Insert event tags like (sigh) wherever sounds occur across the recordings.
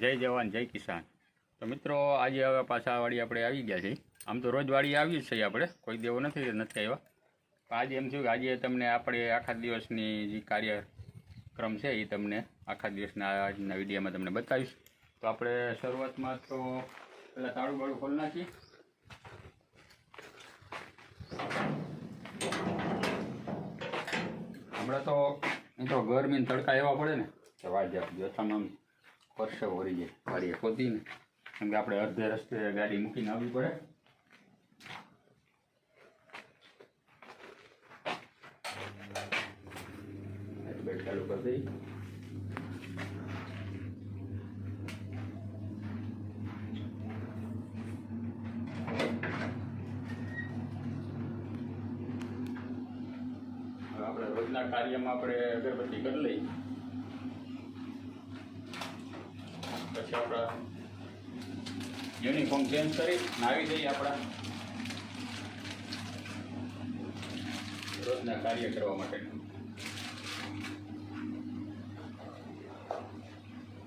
જય જવાન, જય કિસાન. તો મિત્રો, આજે હવે પાછા વાળી આપણે આવી ગયા છીએ. આમ તો રોજ વાડી આવી જ છીએ આપણે. કોઈ દેવો નથી નથી આવ્યા. આજે એમ થયું કે આજે તમને આપણે આખા દિવસની જે કાર્યક્રમ છે એ તમને આખા દિવસના આજના વિડીયોમાં તમને બતાવીશ. તો આપણે શરૂઆતમાં તો પહેલાં તાળું બાળું ખોલી નાખીએ. હમણાં તો એ તો ગરમીને તડકા એવા પડે ને. કે વાજ આપી જથામાં પરસેવો વળી જાય, વાડીએ ખોદીને. કેમ કે આપણે અડધે રસ્તે ગાડી મૂકીને આવવી પડે. બેટ ચાલુ આપણે રોજના કાર્યમાં આપણે અગરબત્તી કરી લઈ પછી આપણા. યુનિફોર્મ ચેન્જ કરી નાવી જઈએ આપણા. રોજના કાર્ય કરવા માટે.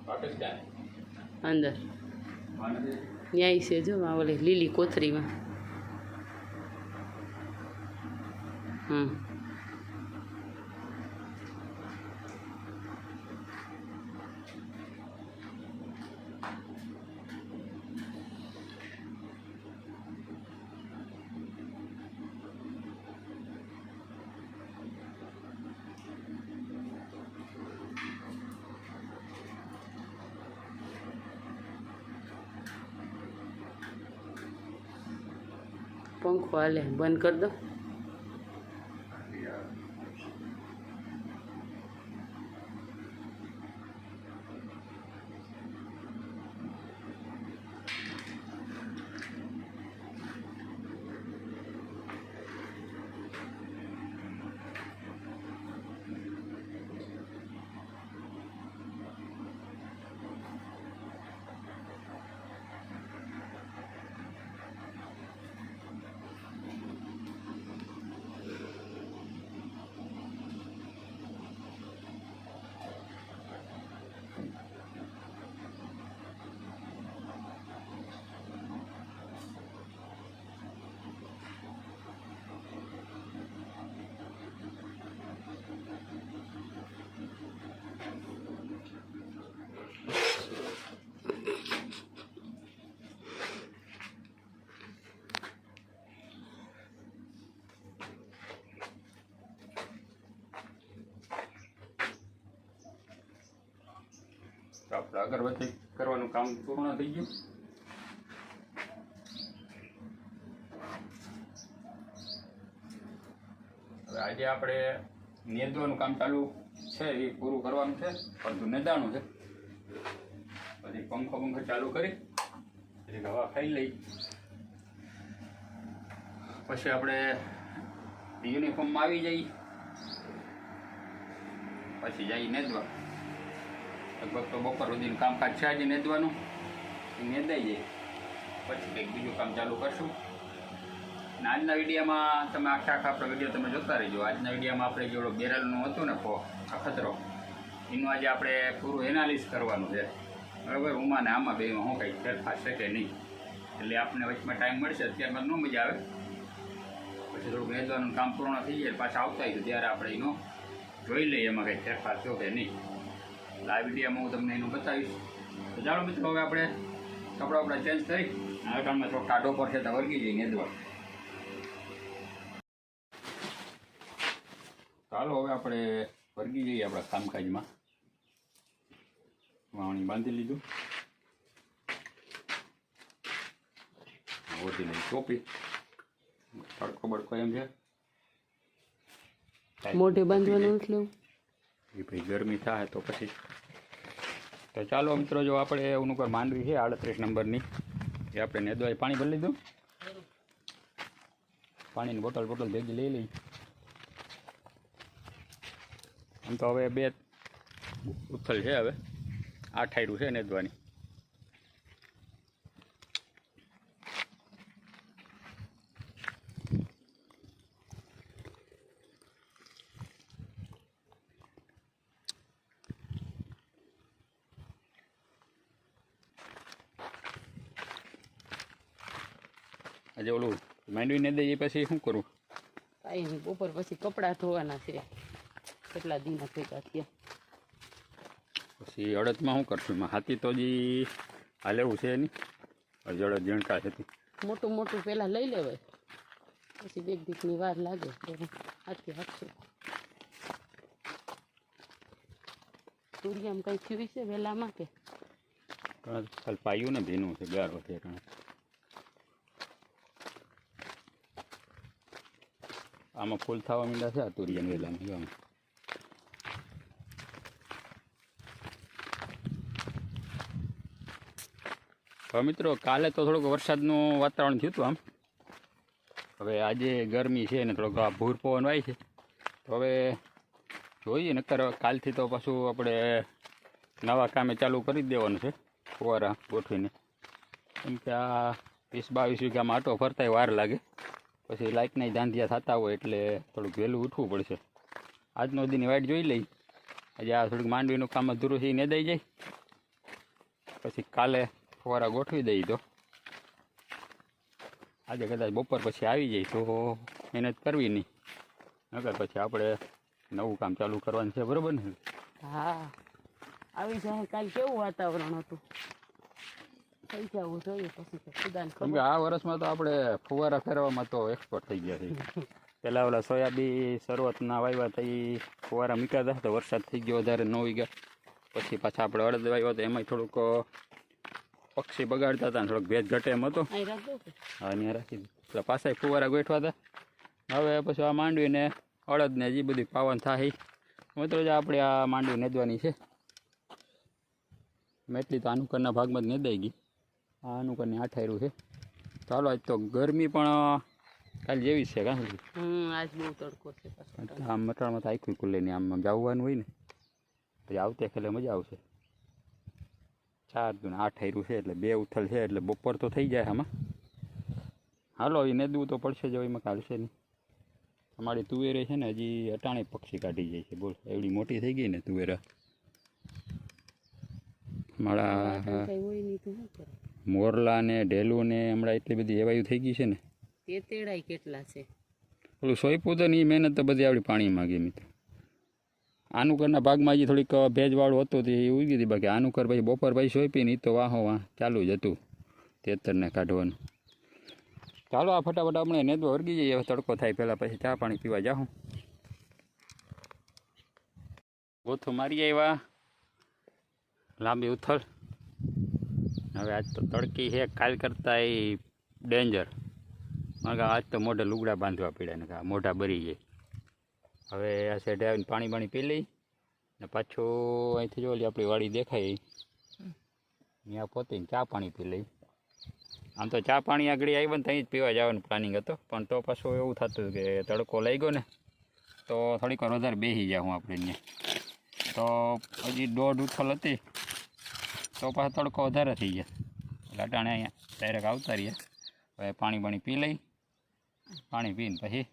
પાકિસ્તાન. અંદર. ન્યાય છે જો ઓલી લીલી કોથરીમાં. હમ. પંખો હાલે બંધ કરી દો. આપણે અગરબત્તી કરવાનું કામ પૂર્ણ થઈ ગયું. હવે આજે આપણે નેદવાનું કામ ચાલુ છે એ પૂરું કરવાનું છે, પરંતુ નેદાણું છે. પછી પંખો પંખો ચાલુ કરી, પછી હવા ખાઈ લઈ. પછી આપણે યુનિફોર્મમાં આવી જઈ. પછી જઈ નેદવા. લગભગ તો બપોર સુધીનું કામકાજ છે આજે નેદવાનું. એ નેદાઈ જાય. પછી કંઈક બીજું કામ ચાલુ કરશું. અને આજના વિડીયામાં તમે આખા આખા આપણો વીડિયો તમે જોતા રહેજો. આજના વિડીયામાં આપણે જેવડો બેરલનું હતું ને ફો અખતરો એનું આજે આપણે પૂરું એનાલિસ કરવાનું છે. બરાબર? ઉમાને આમાં બે હું કંઈક ફેરફાર છે કે નહીં. એટલે આપણને વચમાં ટાઈમ મળશે, અત્યારમાં ન મજા આવે. પછી થોડુંક નેદવાનું કામ પૂર્ણ થઈ જાય પાછા આવતા હોય ત્યારે આપણે એનો જોઈ લઈએ એમાં કંઈક ફેરફાર થયો કે નહીં. એટલે આ હું તમને એનું બતાવીશ. તો ચાલો મિત્રો, હવે આપણે કપડાં આપણા ચેન્જ કરી. કામમાં થોડો પર છે તો વળગી જઈએ નેદવા ચાલો હવે આપણે વર્ગી જઈએ આપણા કામકાજમાં. વાવણી બાંધી લીધું. ઓછી નહીં ટોપી. બડકો એમ છે. મોઢે બાંધવાનું લેવું. ભાઈ ગરમી થાય તો પછી. તો ચાલો મિત્રો, જો આપણે ઉનુકર માંડવી છે, આડત્રીસ નંબરની. એ આપણે નેદવાય પાણી ભરી લીધું. પાણીની બોટલ બોટલ ભેગી લઈ લઈ. આમ તો હવે બે ઉથલ છે હવે. આ છે નેદવાની. આજે ઓલું માંડવીને દઈએ પછી શું કરવું કાંઈ નહીં બપોર પછી કપડાં ધોવાના છે. કેટલા દીના ભેગા થયા. પછી અડદમાં શું કરશું? એમાં હાથી તો હજી હાલ એવું છે નહીં. હજી અડદ ઝીણકા છે મોટું મોટું પહેલાં લઈ લેવાય. પછી બે દીકની વાર લાગે. તો હાથથી હાથશું તુરિયામાં કંઈ થયું છે વહેલામાં કે? પાયું ને ભીનું છે ગારો છે એટલે આમાં ફૂલ થવા માંડ્યા છે, આ તુરિયાને વેલામાં જો હવે મિત્રો, કાલે તો થોડુંક વરસાદનું વાતાવરણ થયું હતું આમ. હવે આજે ગરમી છે ને થોડોક ભૂર પવન વાય છે. તો હવે જોઈએ નક્કર કાલથી તો પાછું આપણે નવા કામે ચાલુ કરી દેવાનું છે, ફુવારા ગોઠવીને. કેમ કે આ વીસ બાવીસ વીઘામાં આટો ફરતાય વાર લાગે. પછી લાઇટના ધાંધિયા થતા હોય એટલે થોડુંક વહેલું ઉઠવું પડશે. આજનો દિન વાઇટ જોઈ લઈ. આજે આ થોડુંક માંડવીનું કામ અધૂરું છે ને દઈ જાય. પછી કાલે ફવારા ગોઠવી દઈ તો. આજે કદાચ બપોર પછી આવી જાય, તો મહેનત કરવી નહીં. નકર પછી આપણે નવું કામ ચાલુ કરવાનું છે, બરાબર ને? હા. આવી જાય, કાલ કેવું વાતાવરણ હતું? થઈ જવું જોઈએ પછી ખુદાને આ વર્ષમાં તો આપણે ફુવારા ફેરવામાં તો એક્સપર્ટ થઈ ગયા છે (laughs) પહેલાં ઓલા સોયાબી શરૂઆતના વાવ્યા થઈ ફુવારા મૂક્યા હતા તો વરસાદ થઈ ગયો વધારે ન ગયા પછી પાછા આપણે અડદ વાવ્યો તો એમાંય થોડુંક પક્ષી બગાડતા હતા થોડોક ભેજ ઘટે એમ હતો. હા ત્યાં રાખી એટલે પાછા ફુવારા ગોઠવા હતા. હવે પછી આ માંડવીને અડદને જે બધી પાવન થાય. મિત્રો જ આપણે આ માંડવી નેદવાની છે. મેટલી તો અનુકરના ભાગમાં જ નેદાઈ ગઈ. આ અનુકરની આઠાયરું છે. ચાલો આજ તો ગરમી પણ કાલ જેવી છે કાં આજ બહુ તડકો છે આમ મટાણમાં તો આખું ખુલ્લે નહીં આમ જવાનું હોય ને. પછી આવતે ખેલે મજા આવશે. ચાર દૂને આઠ હાયરું છે એટલે બે ઉથલ છે એટલે બપોર તો થઈ જાય આમાં. હાલો એ નેદવું તો પડશે જ એમાં કાઢશે નહીં. અમારી તુવેરે છે ને હજી અટાણે પક્ષી કાઢી જાય છે બોલ. એવડી મોટી થઈ ગઈ ને તુવેરા. મારા મોરલા ને ઢેલું ને હમણાં એટલી બધી હેવાયું થઈ ગઈ છે ને. તે તેડાઈ કેટલા છે? ઓલું સોયપું તો નહીં મહેનત તો બધી આપણી પાણીમાં ગઈ મિત્ર. આનુકરના ભાગમાં હજી થોડીક ભેજવાળું હતું તે એ ઉગી હતી બાકી આનુકર ભાઈ પછી બપોર પછી સોયપી ને તો વાહો વાહ ચાલુ જ હતું તેતરને કાઢવાનું. ચાલો આ ફટાફટ આપણે નેદવા વર્ગી જઈએ. હવે તડકો થાય પહેલાં પછી ચા પાણી પીવા જાઉં ગોથું મારી આવ્યા. લાંબી ઉથલ. હવે આજ તો તડકી છે, કાલ કરતાં એ ડેન્જર. કારણ કે આજ તો મોઢે લુગડા બાંધવા પડ્યા ને કે મોઢા બરી જાય. હવે આ સાઈડે આવીને પાણી પાણી પી લઈ ને પાછું અહીંથી જો ઓલી આપણી વાડી દેખાય ત્યાં પોતે ચા પાણી પી લઈ. આમ તો ચા પાણી આગળ આવ્યો ને ત્યાં જ પીવા જવાનું પ્લાનિંગ હતો. પણ તો પાછું એવું થતું કે તડકો લઈ ગયો ને, તો થોડીક વાર વધારે બેસી જાઉં આપણે અહીંયા. તો હજી દોઢ ઉથલ હતી. તો પાછો તડકો વધારે થઈ ગયા. એટલે અહીંયા ડાયરેક્ટ આવતા રહ્યા. હવે પાણી બાણી પી લઈ. પાણી પીને પછી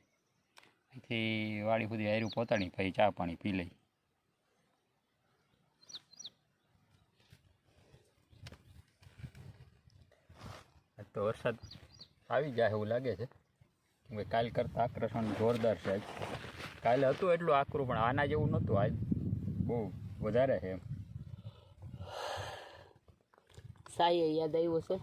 અહીંથી વાડી સુધી આયરું પોતાડી પછી ચા પાણી પી લઈ. તો વરસાદ આવી જાય એવું લાગે છે. કે કાલ કરતાં આકર્ષણ જોરદાર છે કાલે હતું એટલું આકરું, પણ આના જેવું નહોતું આજ. બહુ વધારે છે એમ. સાઈએ યાદ આવ્યો છે.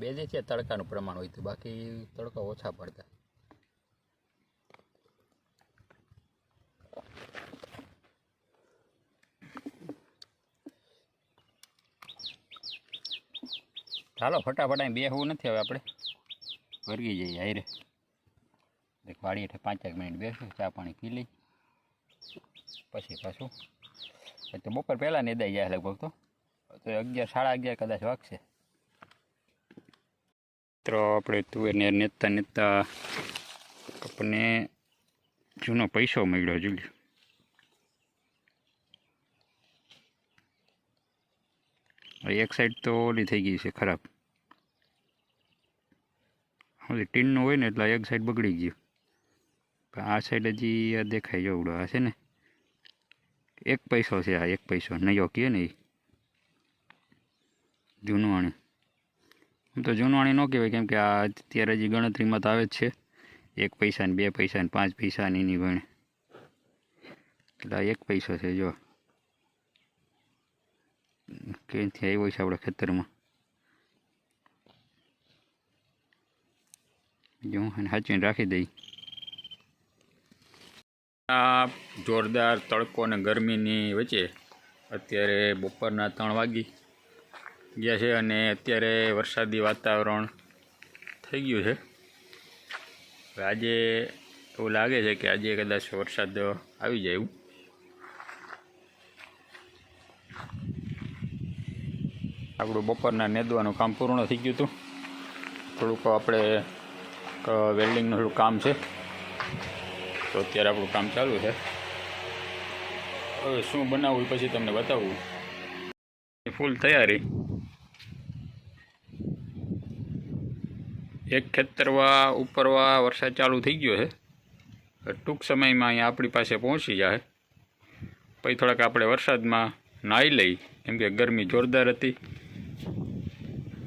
બે છે તડકાનું પ્રમાણ હોય તો, બાકી તડકા ઓછા પડતા. ચાલો, ફટાફટ અહીં બેસવું નથી હવે આપણે. વર્ગી જઈએ હારે એક વાડી પાંચ પાંચેક મિનિટ બેસું, ચા પાણી પી લઈ પછી પાછું તો બપોર પહેલાં નિદાઈ જાય લગભગ તો. તો અગિયાર, સાડા અગિયાર કદાચ વાગશે. મિત્રો, આપણે તુવેરને નેતા નેતા આપણને જૂનો પૈસો મળ્યો, જોયું. એક સાઈડ તો ઓલી થઈ ગઈ છે, ખરાબ. ટીનનું હોય ને એટલે એક સાઈડ બગડી ગયું. આ સાઈડ હજી દેખાય જવડો આ છે ને? એક પૈસો છે આ, એક પૈસો, નયો કહે ને એ જૂનવાણી. આમ તો જૂનવાણી ન કહેવાય, કેમ કે આ અત્યારે હજી ગણતરીમાં તો આવે જ છે. એક પૈસા ને બે પૈસા ને પાંચ પૈસા ને એની ભણે એટલે એક પૈસો છે, જો. ક્યાંથી આવ્યો છે આપણા ખેતરમાં? જો હું સાચવીને રાખી દઈ. આ જોરદાર તડકો અને ગરમીની વચ્ચે અત્યારે બપોરના ત્રણ વાગી ગયા છે અને અત્યારે વરસાદી વાતાવરણ થઈ ગયું છે. આજે એવું લાગે છે કે આજે કદાચ વરસાદ આવી જાય એવું. આપણું બપોરના નેદવાનું કામ પૂર્ણ થઈ ગયું હતું. થોડુંક આપણે વેલ્ડિંગનું કામ છે. તો અત્યારે આપણું કામ ચાલુ છે. હવે શું બનાવવું એ પછી તમને બતાવું. ફૂલ તૈયારી. એક ખેતરવા, ઉપરવા વરસાદ ચાલુ થઈ ગયો છે. ટૂંક સમયમાં અહીંયા આપણી પાસે પહોંચી જાય. પછી થોડાક આપણે વરસાદમાં નાહી લઈ, કેમ કે ગરમી જોરદાર હતી.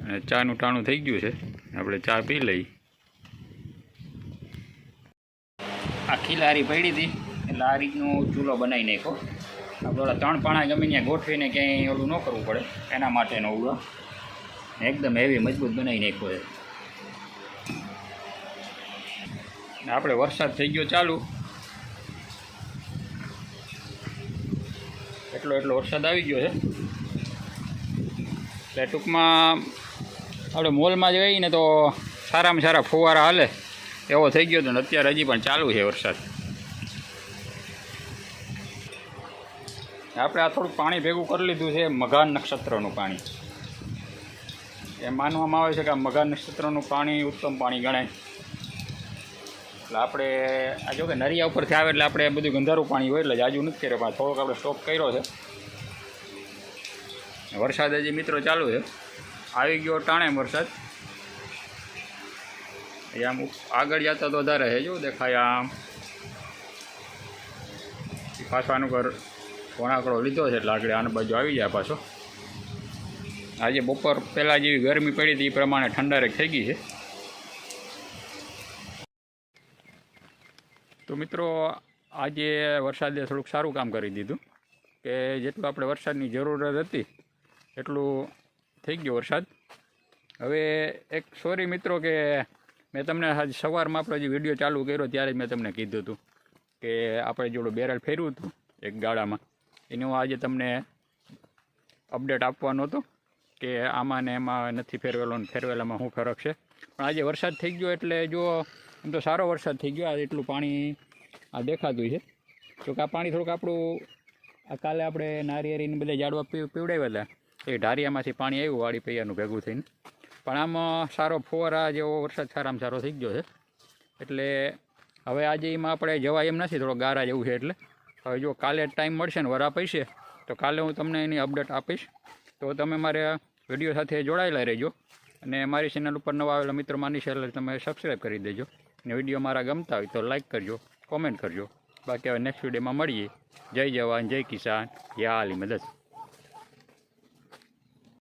અને ચાનું ટાણું થઈ ગયું છે. આપણે ચા પી લઈ. આખી લારી પડી હતી. એટલે આ ચૂલો બનાવી નાખ્યો. આપણે ત્રણ પાણા ગમે ગોઠવીને ક્યાંય ઓલું ન કરવું પડે. એના માટેનો ઉડો. એકદમ હેવી મજબૂત બનાવી નાખ્યો છે આપણે વરસાદ થઈ ગયો ચાલુ. એટલો એટલો વરસાદ આવી ગયો છે. એટલે ટૂંકમાં આપણે મોલમાં જઈએ ને તો સારામાં સારા ફુવારા હાલે. એવો થઈ ગયો હતો ને અત્યારે હજી પણ ચાલુ છે વરસાદ. આપણે આ થોડુંક પાણી ભેગું કરી લીધું છે, મઘાન નક્ષત્રનું પાણી. એ માનવામાં આવે છે કે આ મઘાન નક્ષત્રનું પાણી ઉત્તમ પાણી ગણાય. એટલે આપણે આ જો કે નરિયા ઉપરથી આવે એટલે આપણે બધું ગંધારું પાણી હોય એટલે જાજુ નથી કર્યો, પણ થોડોક આપણે સ્ટોક કર્યો છે. વરસાદ હજી મિત્રો ચાલુ છે. આવી ગયો ટાણે વરસાદ. આમ આગળ જતા તો વધારે છે, જો દેખાય આમ. ઈ પાછો ઘર વણાકડો લીધો છે, એટલે આગળ આની બાજુ આવી જાય પાછો. આજે બપોર પહેલાં જેવી ગરમી પડી હતી એ પ્રમાણે ઠંડારેક થઈ ગઈ છે. તો મિત્રો, આજે વરસાદે થોડુંક સારું કામ કરી દીધું, કે જેટલું આપણે વરસાદની જરૂરત હતી, એટલું થઈ ગયો વરસાદ. હવે એક સોરી મિત્રો, કે મેં તમને આજ સવારમાં આપણો જે વીડિયો ચાલુ કર્યો ત્યારે જ મેં તમને કીધું હતું કે આપણે જોડું બેરલ ફેર્યું હતું એક ગાળામાં. એનું હું આજે તમને અપડેટ આપવાનો હતો કે આમાં ને એમાં નથી ફેરવેલો ને ફેરવેલામાં શું ફરક છે. પણ આજે વરસાદ થઈ ગયો એટલે જો એમ તો સારો વરસાદ થઈ ગયો, આ એટલું પાણી આ દેખાતું છે. તો કે આ પાણી થોડુંક આપણું આ કાલે આપણે નારિયેરીને બધા ઝાડવા પીવડાવ્યા હતા. એ ઢારિયામાંથી પાણી આવ્યું, વાડી પૈયાનું ભેગું થઈને. પણ આમાં સારો ફુવારા જેવો વરસાદ સારામાં સારો થઈ ગયો છે. એટલે હવે આજે એમાં આપણે જવાય એમ નથી, થોડો ગારા જેવું છે એટલે. હવે જો કાલે ટાઈમ મળશે ને, વરા પૈસે તો કાલે હું તમને એની અપડેટ આપીશ. તો તમે મારે વીડિયો સાથે જોડાયેલા રહેજો. અને મારી ચેનલ ઉપર નવા આવેલા મિત્રો માની છે, એટલે તમે સબસ્ક્રાઈબ કરી દેજો. અને વીડિયો મારા ગમતા હોય તો લાઈક કરજો કોમેન્ટ કરજો. બાકી હવે નેક્સ્ટ વિડીયોમાં મળીએ. જય જવાન, જય કિસાન. યા આલી મદદ.